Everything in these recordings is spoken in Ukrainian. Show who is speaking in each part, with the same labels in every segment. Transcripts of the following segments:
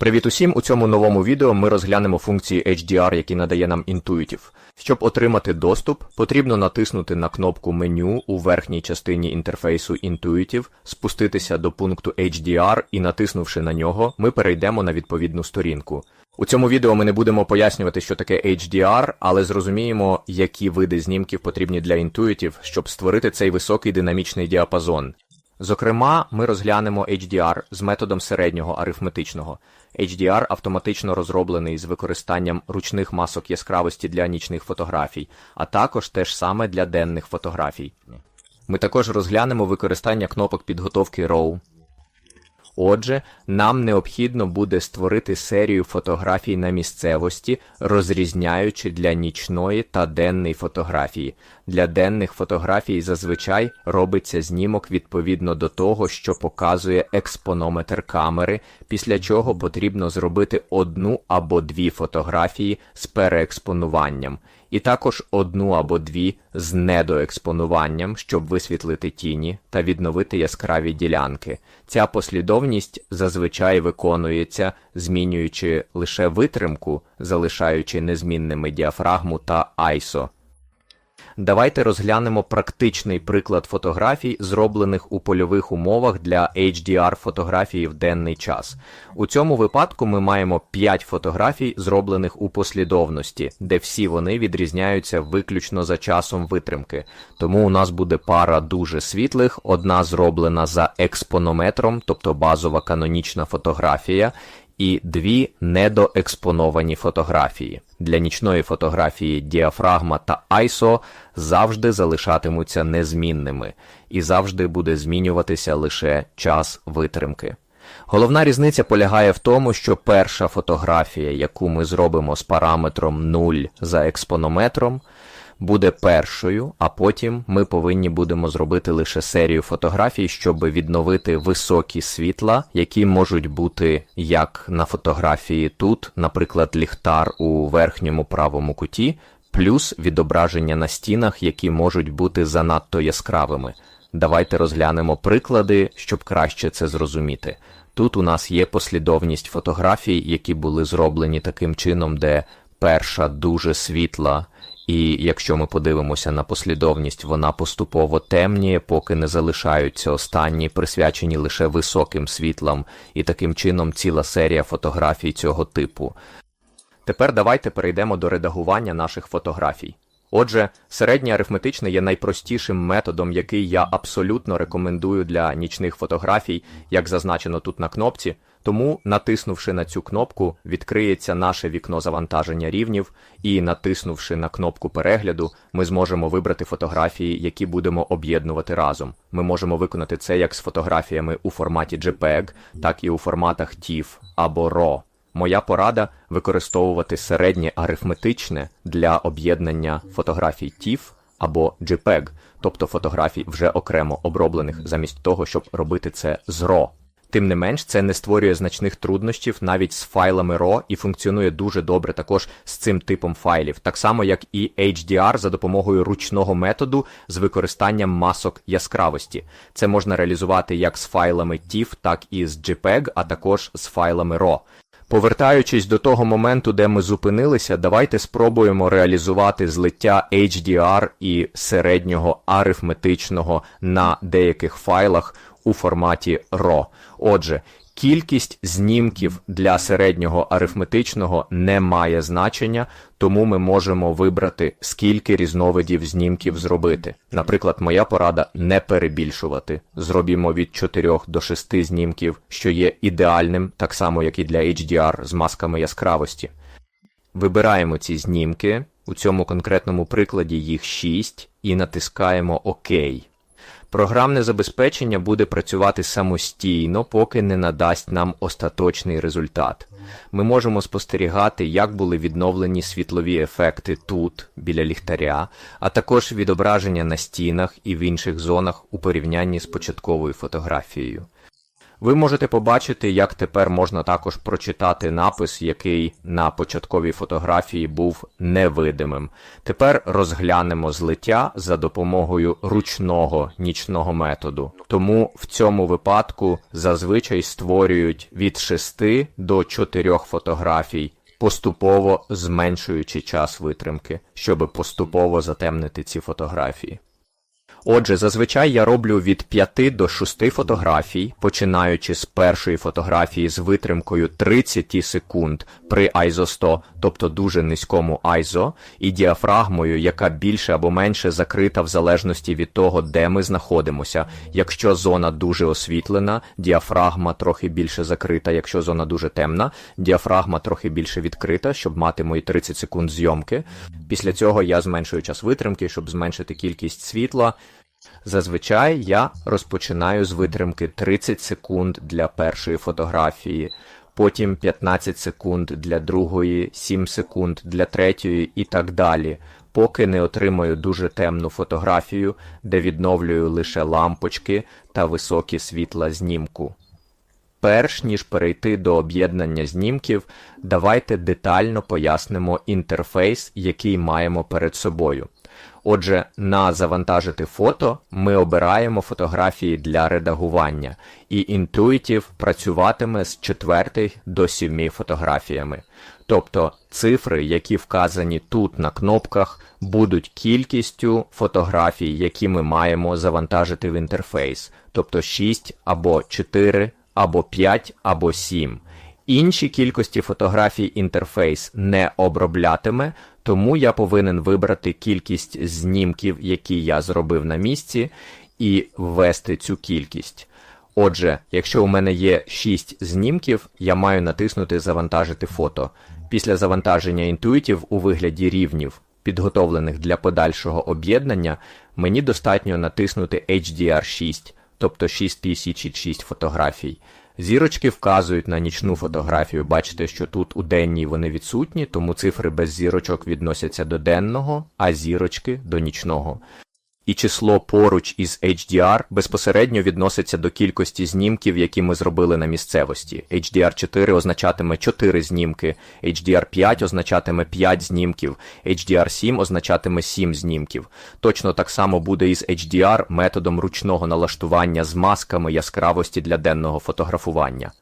Speaker 1: Привіт усім! У цьому новому відео ми розглянемо функції HDR, які надає нам Intuitive. Щоб отримати доступ, потрібно натиснути на кнопку меню у верхній частині інтерфейсу Intuitive, спуститися до пункту HDR і натиснувши на нього, ми перейдемо на відповідну сторінку. У цьому відео ми не будемо пояснювати, що таке HDR, але зрозуміємо, які види знімків потрібні для Intuitive, щоб створити цей високий динамічний діапазон. Зокрема, ми розглянемо HDR з методом середнього арифметичного. HDR автоматично розроблений з використанням ручних масок яскравості для нічних фотографій, а також те ж саме для денних фотографій. Ми також розглянемо використання кнопок підготовки RAW. Отже, нам необхідно буде створити серію фотографій на місцевості, розрізняючи для нічної та денної фотографії. Для денних фотографій зазвичай робиться знімок відповідно до того, що показує експонометр камери, після чого потрібно зробити одну або дві фотографії з переекспонуванням і також одну або дві з недоекспонуванням, щоб висвітлити тіні та відновити яскраві ділянки. Ця послідовність зазвичай виконується, змінюючи лише витримку, залишаючи незмінними діафрагму та ISO. Давайте розглянемо практичний приклад фотографій, зроблених у польових умовах для HDR фотографії в денний час. У цьому випадку ми маємо 5 фотографій, зроблених у послідовності, де всі вони відрізняються виключно за часом витримки. Тому у нас буде пара дуже світлих, одна зроблена за експонометром, тобто базова канонічна фотографія, і дві недоекспоновані фотографії. Для нічної фотографії діафрагма та ISO завжди залишатимуться незмінними, і завжди буде змінюватися лише час витримки. Головна різниця полягає в тому, що перша фотографія, яку ми зробимо з параметром 0 за експонометром, буде першою, а потім ми повинні будемо зробити лише серію фотографій, щоб відновити високі світла, які можуть бути як на фотографії тут, наприклад, ліхтар у верхньому правому куті, плюс відображення на стінах, які можуть бути занадто яскравими. Давайте розглянемо приклади, щоб краще це зрозуміти. Тут у нас є послідовність фотографій, які були зроблені таким чином, де перша дуже світла, і якщо ми подивимося на послідовність, вона поступово темніє, поки не залишаються останні, присвячені лише високим світлам, і таким чином ціла серія фотографій цього типу. Тепер давайте перейдемо до редагування наших фотографій. Отже, середнє арифметичне є найпростішим методом, який я абсолютно рекомендую для нічних фотографій, як зазначено тут на кнопці. Тому, натиснувши на цю кнопку, відкриється наше вікно завантаження рівнів, і натиснувши на кнопку перегляду, ми зможемо вибрати фотографії, які будемо об'єднувати разом. Ми можемо виконати це як з фотографіями у форматі JPEG, так і у форматах TIFF або RAW. Моя порада використовувати середнє арифметичне для об'єднання фотографій TIFF або JPEG, тобто фотографій вже окремо оброблених, замість того, щоб робити це з RAW. Тим не менш, це не створює значних труднощів навіть з файлами RAW і функціонує дуже добре також з цим типом файлів, так само як і HDR за допомогою ручного методу з використанням масок яскравості. Це можна реалізувати як з файлами TIFF, так і з JPEG, а також з файлами RAW. Повертаючись до того моменту, де ми зупинилися, давайте спробуємо реалізувати злиття HDR і середнього арифметичного на деяких файлах у форматі RAW. Отже, кількість знімків для середнього арифметичного не має значення, тому ми можемо вибрати, скільки різновидів знімків зробити. Наприклад, моя порада не перебільшувати. Зробімо від 4 до 6 знімків, що є ідеальним, так само як і для HDR з масками яскравості. Вибираємо ці знімки, у цьому конкретному прикладі їх 6, і натискаємо ОК. Програмне забезпечення буде працювати самостійно, поки не надасть нам остаточний результат. Ми можемо спостерігати, як були відновлені світлові ефекти тут, біля ліхтаря, а також відображення на стінах і в інших зонах у порівнянні з початковою фотографією. Ви можете побачити, як тепер можна також прочитати напис, який на початковій фотографії був невидимим. Тепер розглянемо злиття за допомогою ручного нічного методу. Тому в цьому випадку зазвичай створюють від 6 до 4 фотографій, поступово зменшуючи час витримки, щоб поступово затемнити ці фотографії. Отже, зазвичай я роблю від 5 до 6 фотографій, починаючи з першої фотографії з витримкою 30 секунд при ISO 100, тобто дуже низькому ISO, і діафрагмою, яка більше або менше закрита в залежності від того, де ми знаходимося. Якщо зона дуже освітлена, діафрагма трохи більше закрита, якщо зона дуже темна, діафрагма трохи більше відкрита, щоб мати мої 30 секунд зйомки. Після цього я зменшую час витримки, щоб зменшити кількість світла. Зазвичай я розпочинаю з витримки 30 секунд для першої фотографії, потім 15 секунд для другої, 7 секунд для третьої і так далі, поки не отримаю дуже темну фотографію, де відновлюю лише лампочки та високі світла знімку. Перш ніж перейти до об'єднання знімків, давайте детально пояснимо інтерфейс, який маємо перед собою. Отже, на завантажити фото ми обираємо фотографії для редагування, і Intuitive працюватиме з 4 до 7 фотографіями. Тобто цифри, які вказані тут на кнопках, будуть кількістю фотографій, які ми маємо завантажити в інтерфейс, тобто 6 або 4 або 5 або 7. Інші кількості фотографій інтерфейс не оброблятиме, тому я повинен вибрати кількість знімків, які я зробив на місці, і ввести цю кількість. Отже, якщо у мене є 6 знімків, я маю натиснути Завантажити фото. Після завантаження інтуїтів у вигляді рівнів, підготовлених для подальшого об'єднання, мені достатньо натиснути HDR6, тобто 6006 фотографій. Зірочки вказують на нічну фотографію. Бачите, що тут у денній вони відсутні, тому цифри без зірочок відносяться до денного, а зірочки до нічного. І число поруч із HDR безпосередньо відноситься до кількості знімків, які ми зробили на місцевості. HDR4 означатиме 4 знімки, HDR5 означатиме 5 знімків, HDR7 означатиме 7 знімків. Точно так само буде і з HDR методом ручного налаштування з масками яскравості для денного фотографування.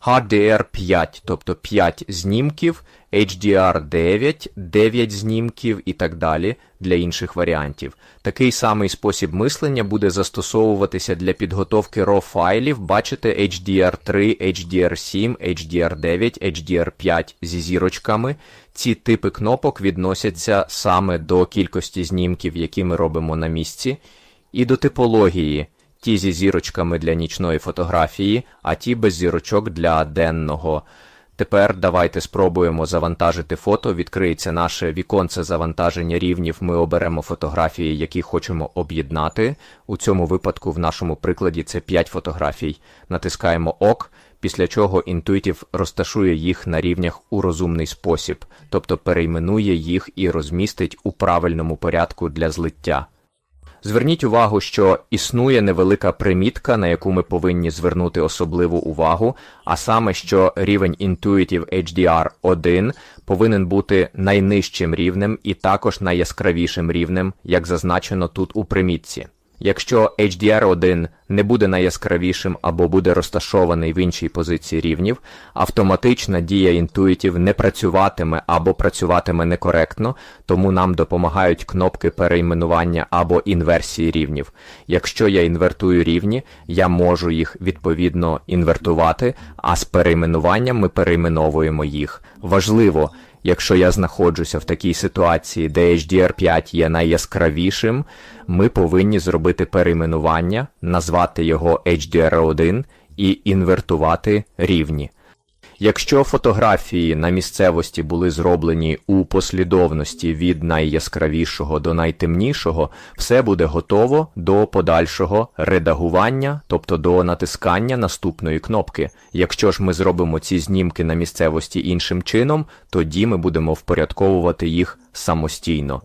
Speaker 1: HDR5, тобто 5 знімків, HDR9, 9 знімків і так далі для інших варіантів. Такий самий спосіб мислення буде застосовуватися для підготовки RAW файлів, бачите HDR3, HDR7, HDR9, HDR5 зі зірочками. Ці типи кнопок відносяться саме до кількості знімків, які ми робимо на місці, і до типології ті зі зірочками для нічної фотографії, а ті без зірочок для денного. Тепер давайте спробуємо завантажити фото. Відкриється наше віконце завантаження рівнів. Ми оберемо фотографії, які хочемо об'єднати. У цьому випадку, в нашому прикладі, це 5 фотографій. Натискаємо ОК, після чого Intuitive розташує їх на рівнях у розумний спосіб, тобто перейменує їх і розмістить у правильному порядку для злиття. Зверніть увагу, що існує невелика примітка, на яку ми повинні звернути особливу увагу, а саме, що рівень Intuitive HDR 1 повинен бути найнижчим рівнем і також найяскравішим рівнем, як зазначено тут у примітці. Якщо HDR1 не буде найяскравішим або буде розташований в іншій позиції рівнів, автоматична дія інтуїтів не працюватиме або працюватиме некоректно, тому нам допомагають кнопки перейменування або інверсії рівнів. Якщо я інвертую рівні, я можу їх відповідно інвертувати, а з перейменуванням ми перейменовуємо їх. Важливо. Якщо я знаходжуся в такій ситуації, де HDR5 є найяскравішим, ми повинні зробити перейменування, назвати його HDR1 і інвертувати рівні. Якщо фотографії на місцевості були зроблені у послідовності від найяскравішого до найтемнішого, все буде готово до подальшого редагування, тобто до натискання наступної кнопки. Якщо ж ми зробимо ці знімки на місцевості іншим чином, тоді ми будемо впорядковувати їх самостійно.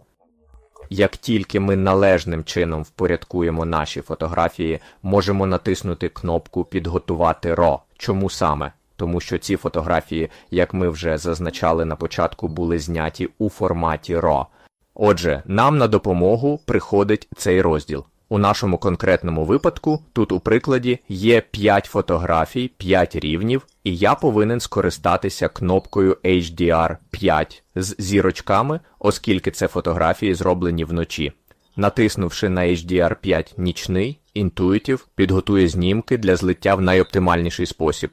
Speaker 1: Як тільки ми належним чином впорядкуємо наші фотографії, можемо натиснути кнопку Підготувати RAW. Чому саме? Тому що ці фотографії, як ми вже зазначали на початку, були зняті у форматі RAW. Отже, нам на допомогу приходить цей розділ. У нашому конкретному випадку тут у прикладі є 5 фотографій, 5 рівнів, і я повинен скористатися кнопкою HDR5 з зірочками, оскільки це фотографії зроблені вночі. Натиснувши на HDR5 нічний, Intuitive підготує знімки для злиття в найоптимальніший спосіб.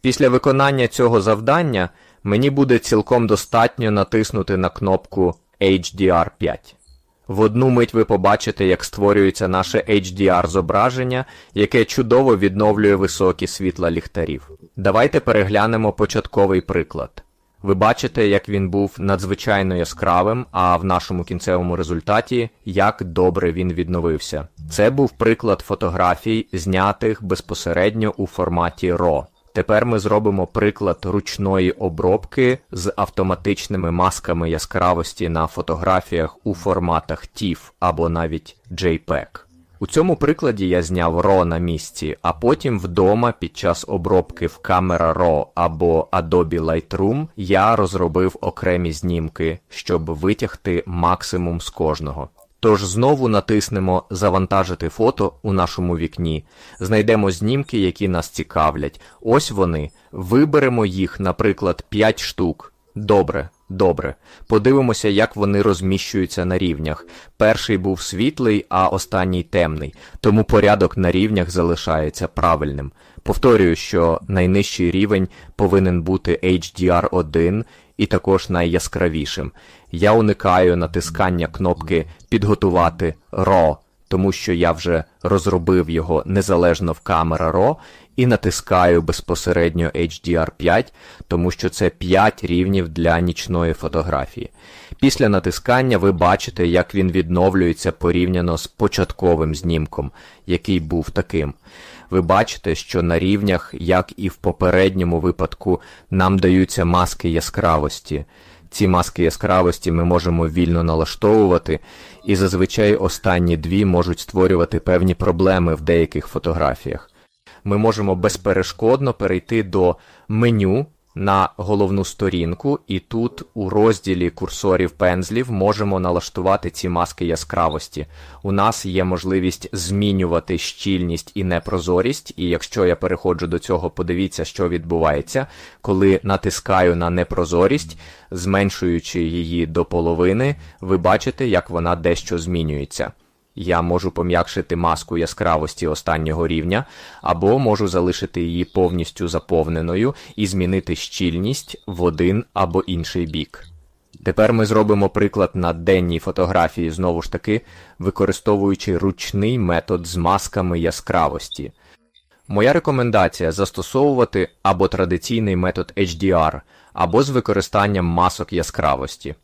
Speaker 1: Після виконання цього завдання мені буде цілком достатньо натиснути на кнопку HDR5. В одну мить ви побачите, як створюється наше HDR зображення, яке чудово відновлює високі світла ліхтарів. Давайте переглянемо початковий приклад. Ви бачите, як він був надзвичайно яскравим, а в нашому кінцевому результаті як добре він відновився. Це був приклад фотографій, знятих безпосередньо у форматі RAW. Тепер ми зробимо приклад ручної обробки з автоматичними масками яскравості на фотографіях у форматах TIFF або навіть JPEG. У цьому прикладі я зняв RAW на місці, а потім вдома під час обробки в Camera Raw або Adobe Lightroom я розробив окремі знімки, щоб витягти максимум з кожного. Тож знову натиснемо Завантажити фото у нашому вікні, знайдемо знімки, які нас цікавлять. Ось вони. Виберемо їх, наприклад, 5 штук. Добре, добре. Подивимося, як вони розміщуються на рівнях. Перший був світлий, а останній темний, тому порядок на рівнях залишається правильним. Повторюю, що найнижчий рівень повинен бути HDR1 і також найяскравішим. Я уникаю натискання кнопки Підготувати RAW, тому що я вже розробив його незалежно в Camera Raw і натискаю безпосередньо HDR5, тому що це 5 рівнів для нічної фотографії. Після натискання ви бачите, як він відновлюється порівняно з початковим знімком, який був таким. Ви бачите, що на рівнях, як і в попередньому випадку, нам даються маски яскравості. Ці маски яскравості ми можемо вільно налаштовувати, і зазвичай останні дві можуть створювати певні проблеми в деяких фотографіях. Ми можемо безперешкодно перейти до меню на головну сторінку, і тут у розділі курсорів пензлів можемо налаштувати ці маски яскравості. У нас є можливість змінювати щільність і непрозорість, і якщо я переходжу до цього, подивіться, що відбувається, коли натискаю на непрозорість, зменшуючи її до половини, ви бачите, як вона дещо змінюється. Я можу пом'якшити маску яскравості останнього рівня, або можу залишити її повністю заповненою і змінити щільність в один або інший бік. Тепер ми зробимо приклад на денній фотографії, знову ж таки, використовуючи ручний метод з масками яскравості. Моя рекомендація застосовувати або традиційний метод HDR, або з використанням масок яскравості.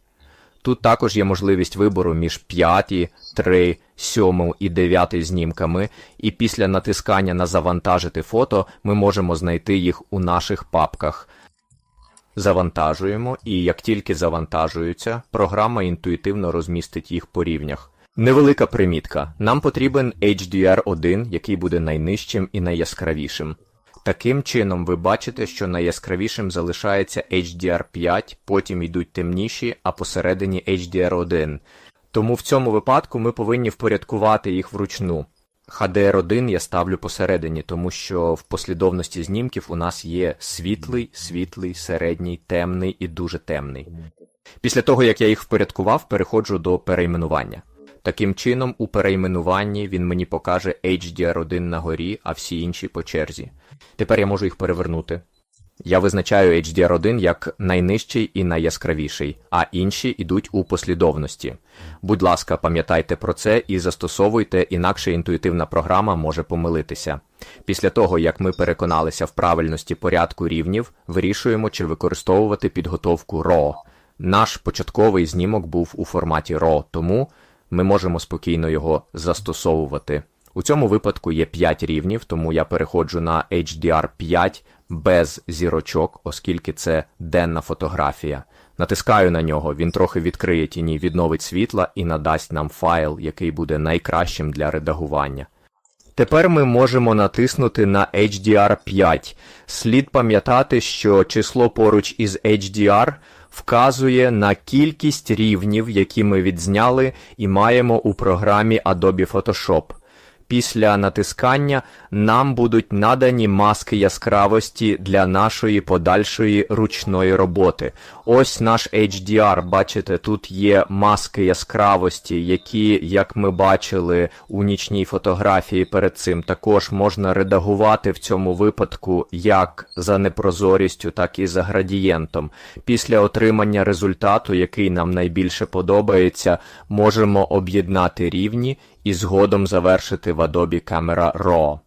Speaker 1: Тут також є можливість вибору між 5, 3, 7 і 9 знімками, і після натискання на завантажити фото ми можемо знайти їх у наших папках. Завантажуємо, і як тільки завантажуються, програма інтуїтивно розмістить їх по рівнях. Невелика примітка. Нам потрібен HDR1, який буде найнижчим і найяскравішим. Таким чином, ви бачите, що найяскравішим залишається HDR5, потім йдуть темніші, а посередині HDR1. Тому в цьому випадку ми повинні впорядкувати їх вручну. HDR1 я ставлю посередині, тому що в послідовності знімків у нас є світлий, світлий, середній, темний і дуже темний. Після того, як я їх впорядкував, переходжу до перейменування. Таким чином, у перейменуванні він мені покаже HDR1 на горі, а всі інші по черзі. Тепер я можу їх перевернути. Я визначаю HDR1 як найнижчий і найяскравіший, а інші йдуть у послідовності. Будь ласка, пам'ятайте про це і застосовуйте, інакше інтуїтивна програма може помилитися. Після того, як ми переконалися в правильності порядку рівнів, вирішуємо, чи використовувати підготовку RAW. Наш початковий знімок був у форматі RAW, тому ми можемо спокійно його застосовувати. У цьому випадку є 5 рівнів, тому я переходжу на HDR5 без зірочок, оскільки це денна фотографія. Натискаю на нього, він трохи відкриє тіні, відновить світла і надасть нам файл, який буде найкращим для редагування. Тепер ми можемо натиснути на HDR5. Слід пам'ятати, що число поруч із HDR вказує на кількість рівнів, які ми відзняли і маємо у програмі Adobe Photoshop. Після натискання нам будуть надані маски яскравості для нашої подальшої ручної роботи. Ось наш HDR. Бачите, тут є маски яскравості, які, як ми бачили у нічній фотографії перед цим, також можна редагувати в цьому випадку як за непрозорістю, так і за градієнтом. Після отримання результату, який нам найбільше подобається, можемо об'єднати рівні і згодом завершити в Adobe Camera Raw.